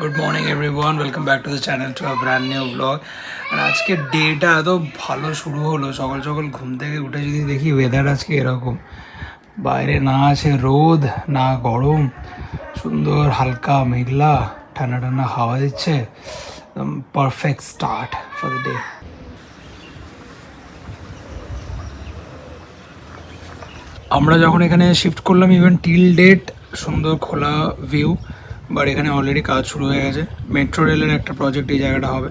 Good morning everyone welcome back to the channel to a brand new blog আর আজকে data এত ভালো শুরু হলো। সকাল সকাল ঘুম থেকে উঠে যদি দেখি ওয়েদার আজকে এরকম। বাইরে না আছে রোদ, না গরম। সুন্দর হালকা মেঘলা, ঠান্ডা ঠান্ডা হাওয়া দিচ্ছে। একদম perfect start for the day আমরা যখন এখানে শিফট করলাম ইভেন টিল ডেট সুন্দর খোলা ভিউ বাট এখানে অলরেডি কাজ শুরু হয়ে গেছে। মেট্রো রেলের একটা প্রজেক্ট এই জায়গাটা হবে।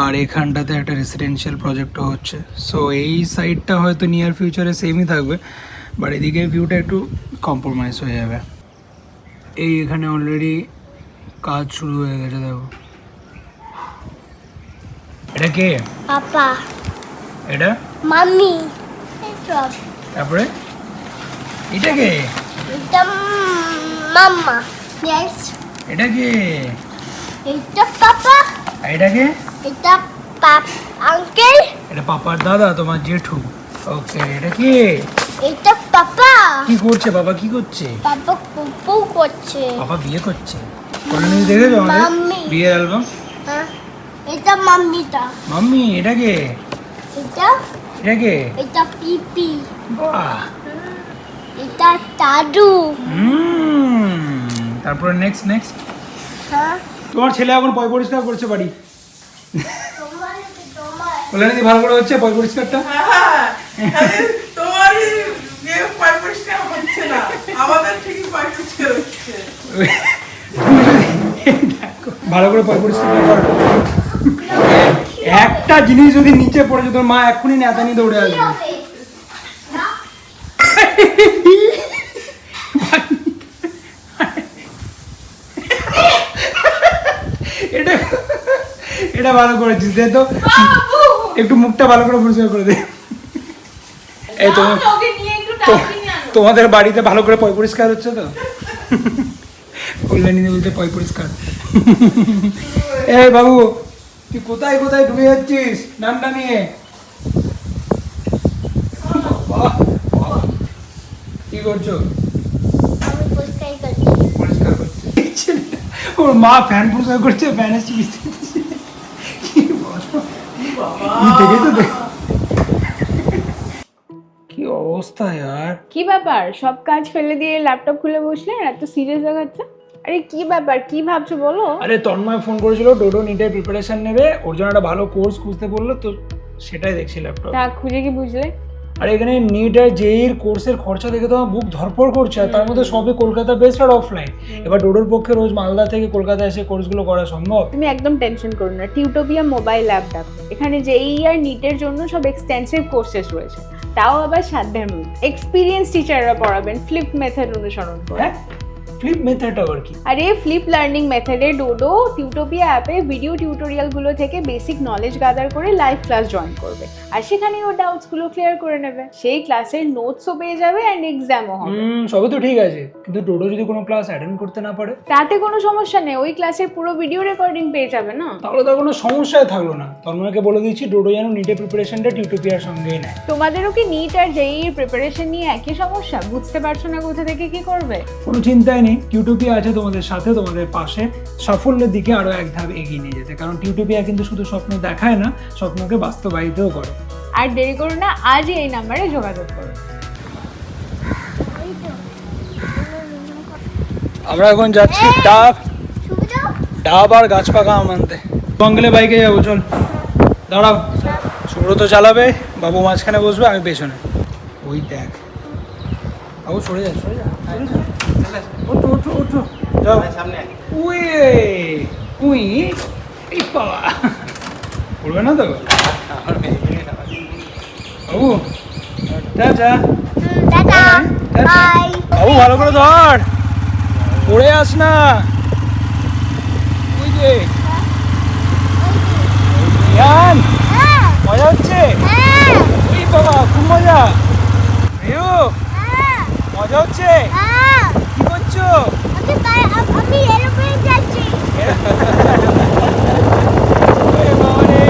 আর এখানটাতে একটা রেসিডেন্সিয়াল প্রজেক্টও হচ্ছে। সো এই সাইডটা হয়তো নিয়ার ফিউচারে সেমই থাকবে বাট এদিকে ভিউটা একটু কম্প্রোমাইজ হয়ে যাবে। এই এখানে অলরেডি কাজ শুরু হয়ে গেছে দেখো। এটা কে? পাপা। এটা? মাম্মি। তারপরে? এটা কে? এটা মাম্মা। ইয়েস এটা কে? এটা পাপা এটা কে? এটা পাপ আঙ্কেল এটা পাপার দাদা তোমার জেঠু। ওকে এটা কি? এটা পাপা কি করছে? বাবা কি করছে? পাপা পুপু করছে। বাবা বিয়ে করছে। কল্যাণী দেখেছ আমাদের? মাম্মি। বিয়ের অ্যালবাম হ্যাঁ। এটা মাম্মিটা মাম্মি এটা কে? এটা? এটা কে? এটা পিপি বাহ। এটা দাদু। হুম। তারপরে নেক্সট নেক্সট হ্যাঁ। তোমার ছেলে এখন পয় পরিষ্কার করছে বাড়ি? তোমার তোমার কল্যাণী ভালো করে হচ্ছে পয় পরিষ্কারটা? হ্যাঁ, খালি তোমারই পয় পরিষ্কার হচ্ছে না আমাদের ঠিকই পয় পরিষ্কার হচ্ছে। ভালো করে পয় পরিষ্কার কর। একটা জিনিস যদি নিচে পড়ে যেত মা এক্ষুনি নেতা নিয়ে দৌড়ে আসবে এটা এটা ভালো করেছিস দে তো। একটু মুখটা ভালো করে পরিষ্কার করে দে। এই তো তোমাদের বাড়িতে ভালো করে পয় পরিষ্কার হচ্ছে তো? কল্যাণী বলতে পয় পরিষ্কার। এই বাবু তুই কোথায় কোথায় ঢুকে যাচ্ছিস? নামটা নিয়ে। কি করছ? পরিষ্কার করছে। ওর মা ফ্যান পরিষ্কার করছে ফ্যান? কি দেখে তো দেখ কি অবস্থা यार? কি ব্যাপার? সব কাজ ফেলে দিয়ে ল্যাপটপ খুলে বসলে আর এত সিরিয়াস দেখাচ্ছে আরে কি ব্যাপার? কি ভাবছ বলো? আরে তন্ময় ফোন করেছিল ডোডো নিটের প্রিপারেশন নেবে। ওর জন্য একটা ভালো কোর্স খুঁজতে বলল তো সেটাই দেখছি ল্যাপটপ তা খুঁজে কি বুঝলে? আর এখানে নিট আর জেইর কোর্সের খরচা দেখে তো আমার বুক ধরপড় করছে আর তার মধ্যে সবই কলকাতা বেস্ট আর অফলাইন এবার ডোডোর পক্ষে রোজ মালদা থেকে কলকাতা এসে কোর্সগুলো করা সম্ভব? তুমি একদম টেনশন করো না। টিউটোপিয়া মোবাইল অ্যাপ দেখো এখানে জেই আর নিটের জন্য সব এক্সটেন্সিভ কোর্সেস রয়েছে। তাও আবার সাধ্যের মধ্যে। এক্সপিরিয়েন্স টিচাররা পড়াবেন ফ্লিপ মেথড অনুসরণ করে। হ্যাঁ? ফ্লিপ মেথড আবার কি? আরে ফ্লিপ লার্নিং মেথডে ডোডো টিউটোপিয়া অ্যাপে ভিডিও টিউটোরিয়ালগুলো থেকে বেসিক নলেজ গাদার করে লাইভ ক্লাস জয়েন করবে। আর সেখানে ও ডাউটসগুলো ক্লিয়ার করে নেবে। সেই ক্লাসের নোটসও পেয়ে যাবে অ্যান্ড এক্সামও হবে। হুম সবই তো ঠিক আছে। কিন্তু ডোডো যদি কোনো ক্লাস অ্যাটেন্ড করতে না পারে? তাতে কোনো সমস্যা নেই। ওই ক্লাসের পুরো ভিডিও রেকর্ডিং পেয়ে যাবে না? তাহলে তো কোনো সমস্যাই থাকল না। তন্ময়কে বলে দিচ্ছি ডোডো যেন নিটের প্রিপারেশনটা টিউটোপিয়ার সঙ্গেই নেয়। তোমাদেরও কি নিট আর জেই প্রিপারেশন নিয়ে একই সমস্যা? বুঝতে পারছ না কোথা থেকে কি করবে? কোনো চিন্তাই নেই। টিউটোপিয়া আছে তোমাদের সাথে তোমাদের পাশে। সাফল্যের দিকে আরও এক ধাপ এগিয়ে নিয়ে যেতে। কারণ টিউটোপিয়া কিন্তু শুধু স্বপ্ন দেখায় না স্বপ্নকে বাস্তবায়িতও করে। আর দেরি করো না আজই এই নাম্বারে যোগাযোগ করো। আমরা এখন যাচ্ছি ডাব। ডাব আর গাছ পাকা আম আনতে। বঙ্গলে বাইকে যাব চল। দাঁড়াও। সুব্রত চালাবে বাবু মাঝখানে বসবে আমি পেছনে। ওই দেখ। বাবু সরে যা সরে যা। ওঠো ওঠো ওঠো। যাও। উই উই এই বাবা। পড়বে না তো? বাবু টাটা বাবু ভালো করে ধর। পড়ে আস না। ওই যে। হ্যাঁ। মজা হচ্ছে হ্যাঁ ওই বাবা খুব মজা রিউ হ্যাঁ মজা হচ্ছে হ্যাঁ কি করছ আমি বাই- আম- আমি এরোপ্লেন যাচ্ছি ওরে বাবা রে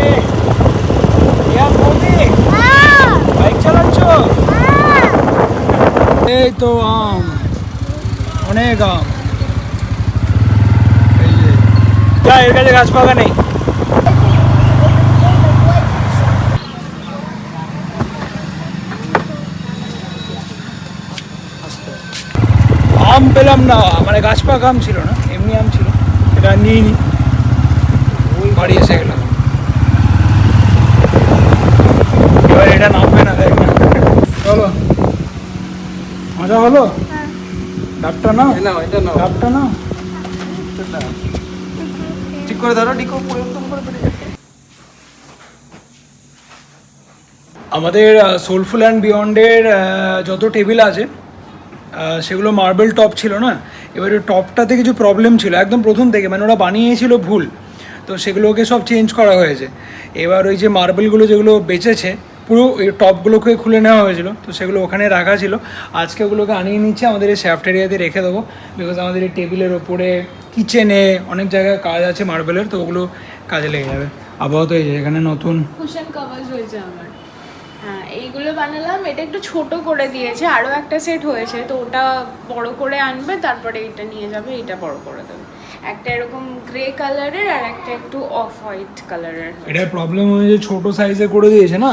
ইয়ান বৌদি হ্যাঁ বাইক চালাচ্ছ হ্যাঁ যা। এর কাছে গাছ পাকা নেই। আম পেলাম না মানে গাছ পাকা আম ছিল না এমনি আম ছিল এটা নিয়ে নি বাড়ি এসে গেলাম। এবার এটা নামবে না দেখ চলো। মজা হলো? ডাবটা না? এটা নাও ডাবটা না? ঠিক করে ধরো ডিকো পরিবর্তন করে বেরিয়ে আমাদের সোলফুল অ্যান্ড বিয়ন্ডের যত টেবিল আছে সেগুলো মার্বেল টপ ছিল না? এবারে টপটাতে কিছু প্রবলেম ছিল। একদম প্রথম থেকে মানে ওরা বানিয়েছিল ভুল। তো সেগুলোকে সব চেঞ্জ করা হয়েছে। এবার ওই যে মার্বেলগুলো যেগুলো বেঁচেছে পুরো এই টপগুলোকে খুলে নেওয়া হয়েছিল। তো সেগুলো ওখানে রাখা ছিল। আজকে ওগুলোকে আনিয়ে নিচ্ছে আমাদের এই শ্যাফট এরিয়াতে রেখে দেবো। বিকজ আমাদের এই টেবিলের ওপরে কিচেনে অনেক জায়গায় কাজ আছে মার্বেলের তো ওগুলো কাজে লেগে যাবে। আপাতত এই যে এখানে নতুন কুশন কভার্স হয়েছে আমার। হ্যাঁ এইগুলো বানালাম। এটা একটু ছোট করে দিয়েছে আরও একটা সেট হয়েছে। তো ওটা বড় করে আনবে তারপরে এটা নিয়ে যাবে এটা বড় করে দেবে। একটা এরকম গ্রে কালারের আর একটা একটু অফ হোয়াইট কালারের এটার প্রবলেম হয়েছে ছোট সাইজে করে দিয়েছে না?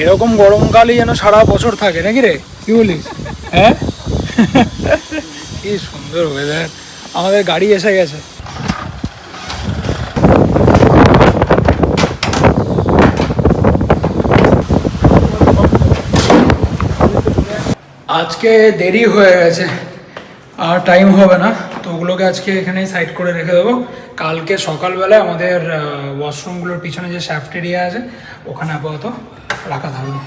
এরকম গরমকালই যেন সারা বছর থাকে, নাকি রে? কি বলিস? হ্যাঁ? কি সুন্দর ওয়েদার আমাদের গাড়ি এসে গেছে। আজকে দেরি হয়ে গেছে, আর টাইম হবে না, তো ওগুলোকে আজকে এখানেই সাইড করে রেখে দেবো। কালকে সকালবেলায় আমাদের ওয়াশরুমগুলোর পিছনে যে শ্যাফট এরিয়া আছে, ওখানে আপাতত রাখা থাকবে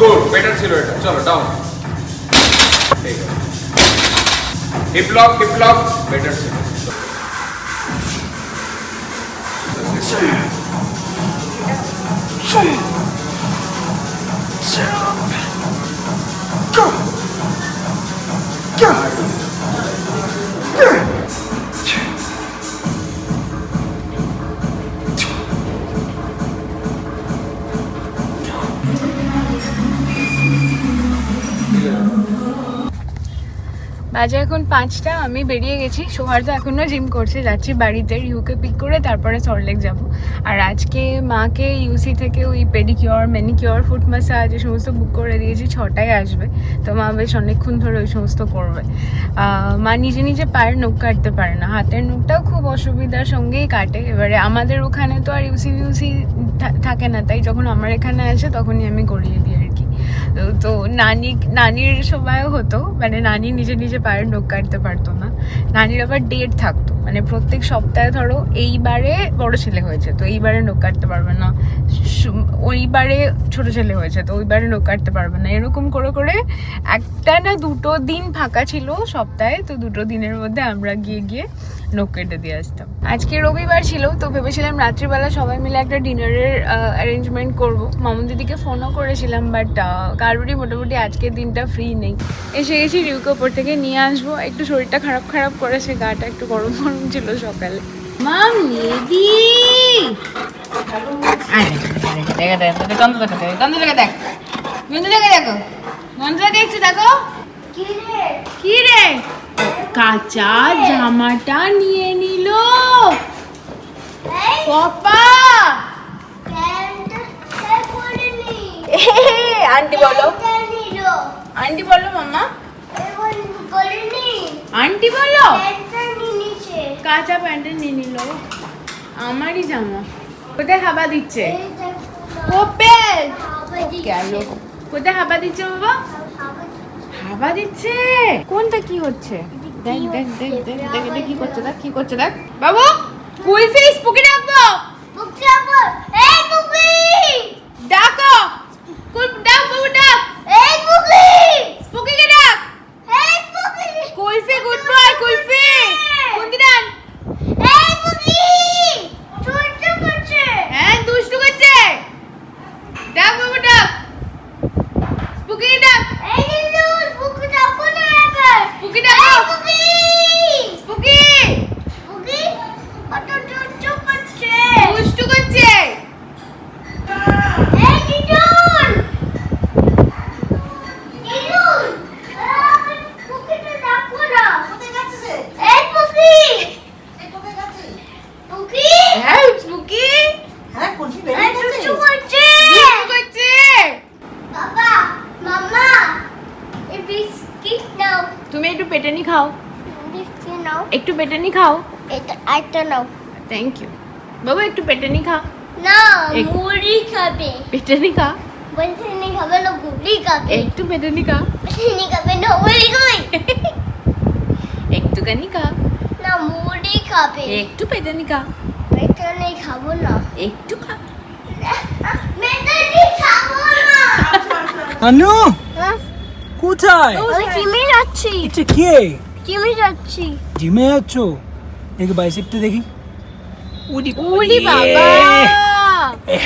গুড বেটার ছিল এটা চলো ডাউন ঠিক আছে heap lock heap lock better ছিল বাজে এখন পাঁচটা, আমি বেরিয়ে গেছি। সোহার্দা এখনও জিম করছে, যাচ্ছি বাড়িতে ইউকে পিক করে তারপরে সল্টলেক যাব। আর আজকে মাকে ইউসি থেকে ওই পেডিকিওর ম্যানিকিওর ফুট মাসাজ এই সমস্ত বুক করে দিয়েছি, ছটায় আসবে। তো মা বেশ অনেকক্ষণ ধরে ওই সমস্ত করবে। মা নিজে নিজে পায়ের নখ কাটতে পারে না। হাতের নখটাও খুব অসুবিধার সঙ্গেই কাটে। এবারে আমাদের ওখানে তো আর ইউসি ইউসি থাকে না। তাই যখন আমার এখানে আসে, তখনই আমি করিয়ে দিই। তো- নানি, নানির সময়ও হতো মানে নানি নিজে নিজে পায়ের নখ কাটতে পারতো না। নানির আবার ডেট থাকতো মানে প্রত্যেক সপ্তাহে ধরো এইবারে বড় ছেলে হয়েছে, তো এইবারে নখ কাটতে পারবে না। ওইবারে ছোট ছেলে হয়েছে, তো ওইবারে নখ কাটতে পারবে না। এরকম করে করে একটা না দুটো দিন ফাঁকা ছিল সপ্তাহে, তো দুটো দিনের মধ্যে আমরা গিয়ে গিয়ে নখ কেটে দিয়ে আসতাম। আজকে রবিবার ছিল তো ভেবেছিলাম রাত্রিবেলা সবাই মিলে একটা ডিনারের অ্যারেঞ্জমেন্ট করব। মামুন দিদিকে ফোনও করেছিলাম বাট কারোরই মোটামুটি আজকের দিনটা ফ্রি নেই। এসে গেছি রিউকে ওপর থেকে নিয়ে আসব। একটু শরীরটা খারাপ খারাপ করেছে গাটা একটু গরম গরম ছিল সকালে। মাম দিদি! দেখো দেখছি দেখো কি রে? কি রে কাঁচা জামাটা নিয়ে নিল। এই, পাপা। প্যান্টটা কে পরেনি? আন্টি বলো আন্টি বলো। মামা? আন্টি বলো। কাঁচা প্যান্টটা নিয়ে নিল। আমারই জামা। কোথায় হাবা দিচ্ছে? কোপেল গেল। কোথায় হাবা দিচ্ছে বাবা? হাওয়া দিচ্ছে। কোনটা কি হচ্ছে? দেখ দেখ দেখ দেখ দেখ কি করছে দেখ। কি করছে দেখ। বাবু কুই স্পুকি পুকি ডাকবো বুকটা আবার, এই বুকি! ডাকো কুল ডাক বাবু ডাক এই বুকি! পুকিকে ডাক পুকি ডাক এই দিদুন বুকে ডাকো না এবার পুকি ডাকো এই বুকি পুকি বুকি কত দুষ্টু করছে দুষ্টু করছে এই দিদুন দিদুন আহ, বুকিটা ডাকো না কোথায় গেছে এই বুকি এই কোথায় গেছে বুকি হ্যাঁ পুকি হ্যাঁ কোনটি এই দুষ্টু করছে দুষ্টু করছে বাবা মামা এই বিস্কিট নাও তুমি একটু পেটানি খাও বিস্কিট নাও একটু পেটানি খাও। এটা আরেকটা নাও। থ্যাংক ইউ বাবু একটু পেটানি খা। না মুড়ি খাবে। পেটানি খা। বলছে নি খাবে না গুলি খাবে। একটু পেটানি খা। নি খাবে না মুড়ি খাবে একটুখানি খা। না মুড়ি খাবে। একটু পেটানি খা। এটা নেই খাব না। একটু খা। মেটা খাব না। আনু হ্যাঁ? কোথায়? আমি জিমে যাচ্ছি। এটা কে? জিমে যাচ্ছি। জিমে যাচ্ছ দেখি বাইসেপটা দেখি উড়ি উলি বাবা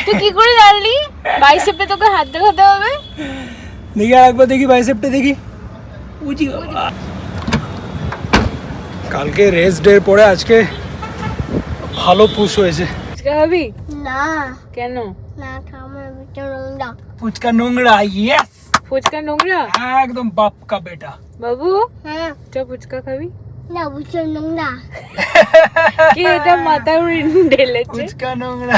তুই কি করে জানলি বাইসেপে তোকে হাত দেখাতে হবে দেখি আর একবার দেখি বাইসেপটা দেখি উজি বাবা কালকে রেস্ট ডে পরে আজকে ভালো পুশ হয়েছে ফুচকা খাবি না কেন না খাবার ভিতরে না ফুচকা নোংরা ইয়েস ফুচকা নোংরা একদম বাপ কা বেটা বাবু হ্যাঁ চ ফুচকা খাবি না ভিতরে না কি এটা মাথা ঢেলেছে ফুচকা নোংরা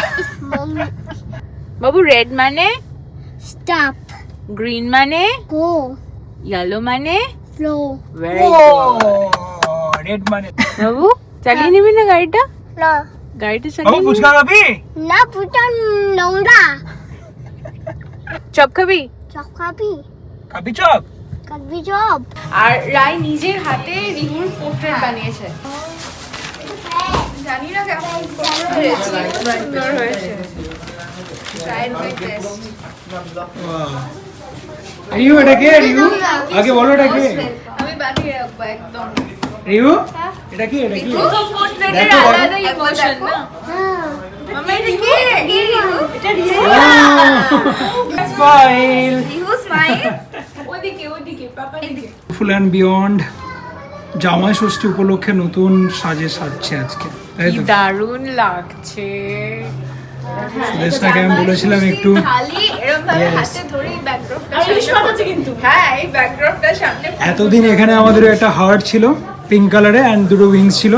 বাবু রেড মানে স্টপ গ্রিন মানে গো ইয়েলো মানে ফ্লো ভেরি ও রেড মানে বাবু চালিয়ে নিবি না গাড়িটা না গাড়িটা বাবু চালিয়ে নিবি ফুচকা খাবি না ভিতর নোংরা চপ খাবি চপ খাবি খাবি চপ খাবি চপ আর রায় নিজের হাতে রিহুর পোর্ট্রেট বানিয়েছে। জানি না কেমন সুন্দর হয়েছে। সুন্দর. রিউ এটা কে রিউ আগে বলো এটা কে আমি বানিয়ে রাখব একদম। রিউ এটা কি? এটা কি? পোর্ট্রেটের দেখো, দেখো। আলাদা ইমোশন না? হ্যাঁ। মামা এটা কি? এটা রিহু Rihu smile full and beyond Jamai Shashthi উপলক্ষে নতুন সাজে সাজছে আজকে। তাই তো? দারুণ লাগছে। আমি বলেছিলাম একটু? হ্যাঁ এই ব্যাকড্রপটা সামনে এতদিন এখানে আমাদের একটা হার্ট ছিল পিঙ্ক কালারে অ্যান্ড দুটো উইংস ছিল।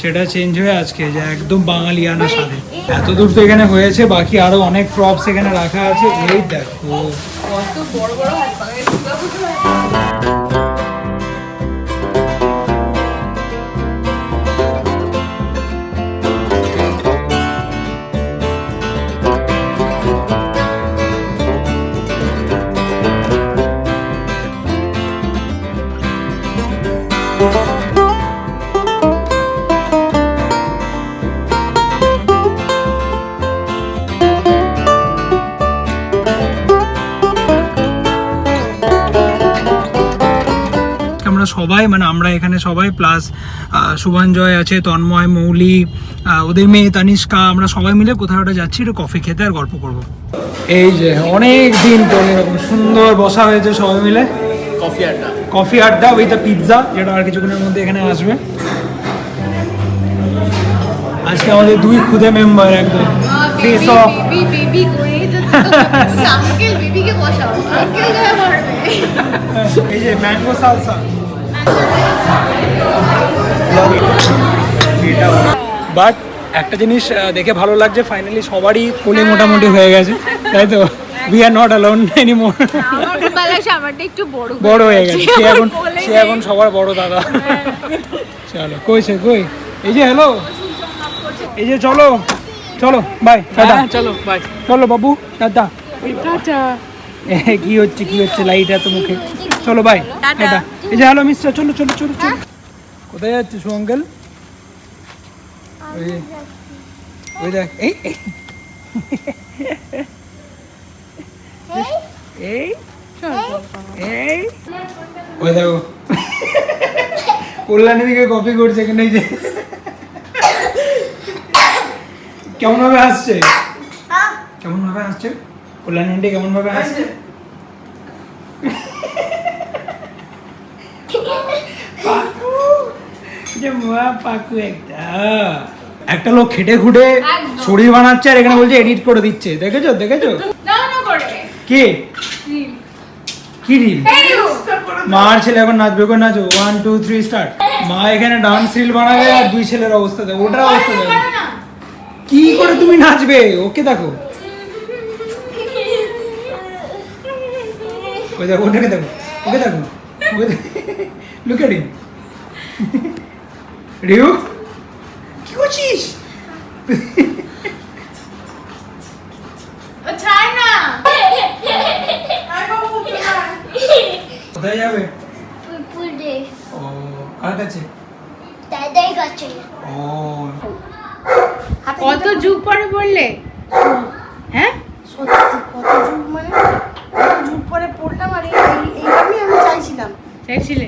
সেটা চেঞ্জ হয়ে আজকে যে একদম বাঙালিয়ানা সাজে। এত দূর তো এখানে হয়েছে বাকি আরও অনেক প্রপস এখানে রাখা আছে। এই দেখো কত বড় বড় হাত পাকা সবাই মানে আমরা এখানে সবাই প্লাস শুভাঞ্জয় আছে তন্ময় মৌলি ওদের মেয়ে তানিষ্কা আমরা সবাই মিলে কোথাও একটা যাচ্ছি একটু কফি খেতে আর গল্প করব। এই যে অনেক দিন পরে এরকম সুন্দর বসা হয়েছে সবাই মিলে। কফি আড্ডা। কফি আড্ডা উইথ দ্য পিৎজা যেটা আর কিছুক্ষণের মধ্যে এখানে আসবে। আজকে আমাদের দুই খুদে মেম্বার একদম। ফেস অফ এই যে ম্যাঙ্গো সালসা বাট একটা জিনিস দেখে ভালো লাগছে ফাইনালি সবারই কোলে মোটামুটি হয়ে গেছে তাই তো? উই আর নট অ্যালোন আমারটা একটু বড় বড় হয়ে গেছে। সে এখন সে এখন সবার বড় দাদা। চলো কই সে কই? এই যে হ্যালো এই যে চলো চলো বাই টাটা। চলো বাই চলো বাবু টাটা। টাটা। কি হচ্ছে কি হচ্ছে? লাইট এত মুখে। চলো বাই টাটা। এই যে হ্যালো মিস্টার চলো চলো চলো চলো। কোথায় যাচ্ছে সুঙ্গল ওই ওই দেখ এই এই। এই এই। ওই দেখো। কল্যাণী দিকে কপি করছে এখানে এই যে। কেমন ভাবে আসছে কেমন ভাবে হাসছে? কল্যাণ হেন্ডে কেমন ভাবে একটা লোক খেটে খুটে শরীর বানাচ্ছে আর এখানে বলছে এডিট করে দিচ্ছে দেখেছ দেখেছ কে কি রিল মার ছেলে এখন নাচবে করে নাচো ওয়ান টু থ্রি স্টার্ট মা এখানে ডান্স রিল বানাবে আর দুই ছেলের অবস্থা দেবে ওটার অবস্থা দেবে কি করে তুমি নাচবে ওকে দেখো ওই দেখো ওটাকে দেখো ওকে দেখো ওকে লুক এট হিম রিউ কি করছিস। কোথায় যাবে? ও কার কাছে? দাদাই কাছে। ও। কত যুগ পরে পড়লে হ্যাঁ? সত্যি কত যুগ মানে? যুগ পরে পড়লাম আর এই এইরকমই আমি চাইছিলাম। চাইছিলে?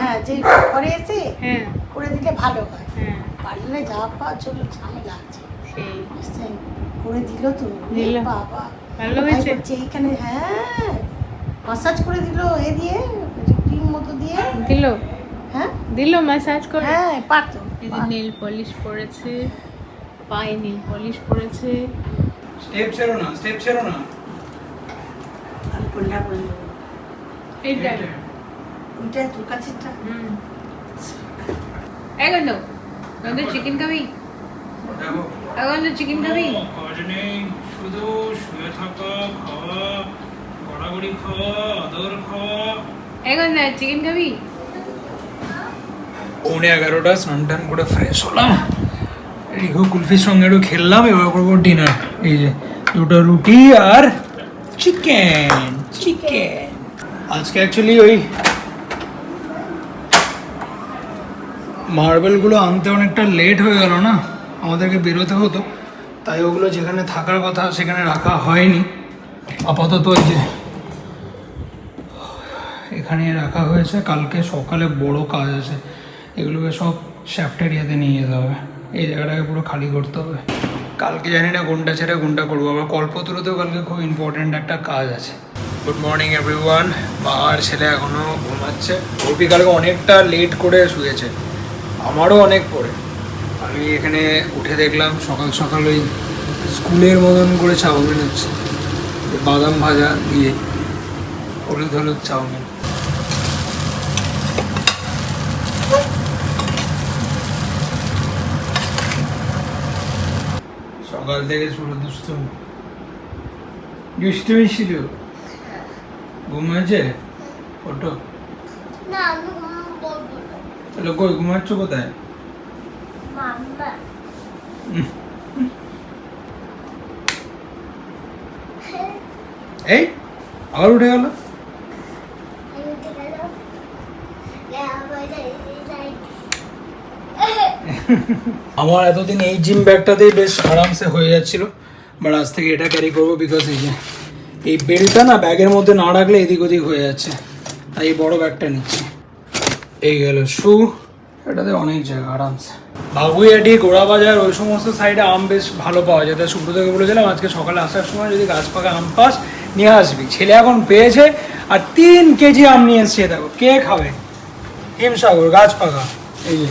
হ্যাঁ যে ঘরে এসে হ্যাঁ। করে দিলে ভালো হয়। হ্যাঁ। পারলে যা পা চলো ঝামেলা আছে। সেই। করে দিল তো। বাবা। ভালো হয়েছে? এইখানে হ্যাঁ। মাসাজ করে দিল এ দিয়ে ক্রিম মতো দিয়ে। দিল? হ্যাঁ? দিল ম্যাসাজ করে? হ্যাঁ পারতো। এই নেল পলিশ পরেছে পায়ে নেল পলিশ পরেছে। স্টেপ ছেড়ো না স্টেপ ছেড়ো না। বলল এইটা। ওইটা তোর কাছেটা হুম। এখন দাও চিকেন খাবি? দেখো এখন চিকেন খাবি? কাজ নেই শুধু শুয়ে থাকা খাওয়া গড়াগড়ি খাওয়া আদর খাওয়া। এখন না চিকেন খাবি? পৌনে এগারোটা স্নান টান করে ফ্রেশ হলাম। রিঘু কুলফির সঙ্গে একটু খেললাম এবার করব ডিনার এই যে দুটো রুটি আর চিকেন চিকেন আজকে অ্যাকচুয়ালি ওই মার্বেলগুলো আনতে অনেকটা লেট হয়ে গেল না? আমাদেরকে বেরোতে হতো। তাই ওগুলো যেখানে থাকার কথা সেখানে রাখা হয়নি। আপাতত ওই যে এখানে রাখা হয়েছে। কালকে সকালে বড় কাজ আছে। এগুলোকে সব শ্যাফট এরিয়াতে নিয়ে যেতে হবে। এই জায়গাটাকে পুরো খালি করতে হবে। কালকে জানি না কোনটা ছেড়ে কোনটা করব। আবার কল্পতরুতেও কালকে খুব ইম্পর্ট্যান্ট একটা কাজ আছে। গুড মর্নিং এভরিওয়ান আর ছেলে এখনও ঘুমাচ্ছে। ওপি কালকে অনেকটা লেট করে শুয়েছে। আমারও অনেক পরে। আমি এখানে উঠে দেখলাম সকাল সকাল ওই স্কুলের মতন করে চাউমিন হচ্ছে। বাদাম ভাজা দিয়ে হলুদ হলুদ চাউমিন। সকাল থেকে শুরু দুষ্টুমি। দুষ্টুমি ছিল ঘুম হয়েছে? ওটো না আমি ঘুম তাহলে কই ঘুমাচ্ছ কোথায়? মাম্মা। এই আবার উঠে গেল আমি উঠে গেলাম আমার লাইট আমার এতদিন এই জিম ব্যাগটাতেই বেশ আরামসে হয়ে যাচ্ছিল বাট আজ থেকে এটা ক্যারি করব বিকজ এই যে, এই বেল্টটা না ব্যাগের মধ্যে না রাখলে এদিক ওদিক হয়ে যাচ্ছে, তাই এই বড় ব্যাগটা নিচ্ছি। এই গেল শু এটাতে অনেক জায়গা, আরামসে। বাবুইয়াটি গোড়া বাজার ওই সমস্ত সাইডে আম বেশ ভালো পাওয়া যায়। তাই সুব্রতকে বলেছিলাম, আজকে সকালে আসার সময় যদি গাছ পাকা আম পাস, নিয়ে আসবি। ছেলে এখন পেয়েছে আর তিন কেজি আম নিয়ে এসছে, দেখো, কে খাবে? হিমসাগর, গাছ পাকা। এই যে।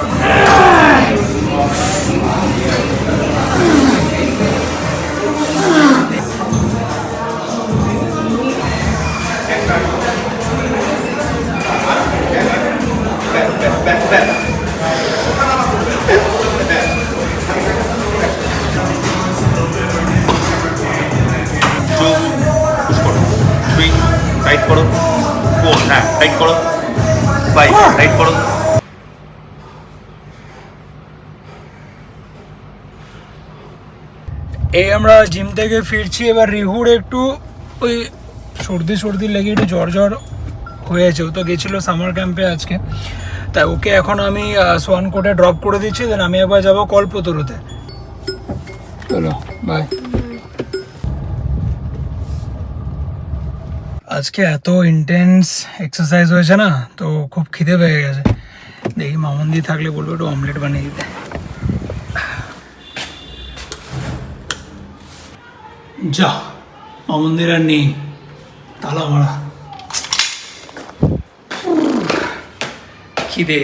টাইট করো ফোর হ্যাঁ টাইট করো ফাইভ টাইট করো এই আমরা জিম থেকে ফিরছি এবার রিহুর একটু ওই সর্দি সর্দি লেগে একটু জ্বর জ্বর হয়েছে ও তো গেছিল সামার ক্যাম্পে আজকে। তাই ওকে এখন আমি সোয়ান কোটে ড্রপ করে দিচ্ছি দেন আমি একবার যাব কল্পতরুতে। চলো বাই আজকে এত ইন্টেন্স এক্সারসাইজ হয়েছে না তো খুব খিদে পেয়ে গেছে। দেখি মামন্দি থাকলে বলব একটু অমলেট বানিয়ে দিতে। যা মামন্দির আর নেই তালা মারা। খিদে।